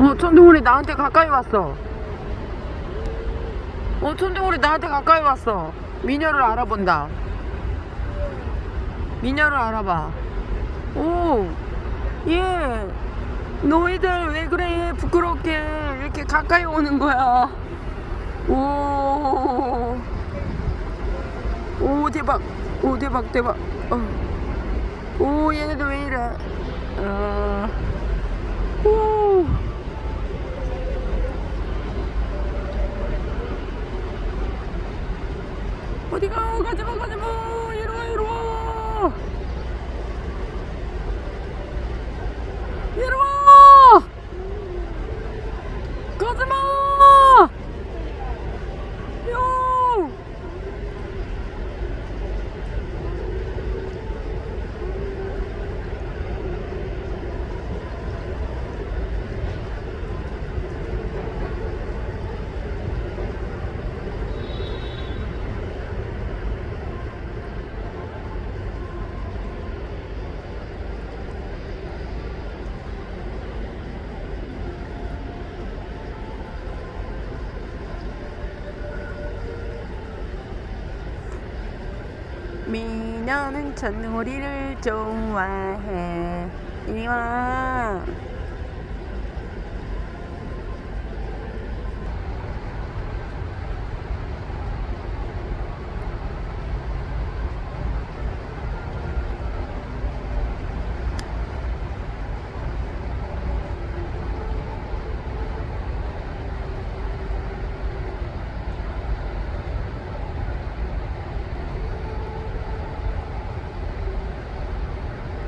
어, 천둥오리 나한테 가까이 왔어. 어, 천둥오리 나한테 가까이 왔어. 미녀를 알아본다. 미녀를 알아봐. 오, 예. 너희들 왜 그래? 부끄럽게 이렇게 가까이 오는 거야. 오, 오 대박, 오 대박 대박. 어. 오 얘네들 왜 이래? 어. 오. 어디가? 가지마 가지마. 이리와 이리와 이리와 가지마 요 미녀는 천우리를 좋아해. 이리와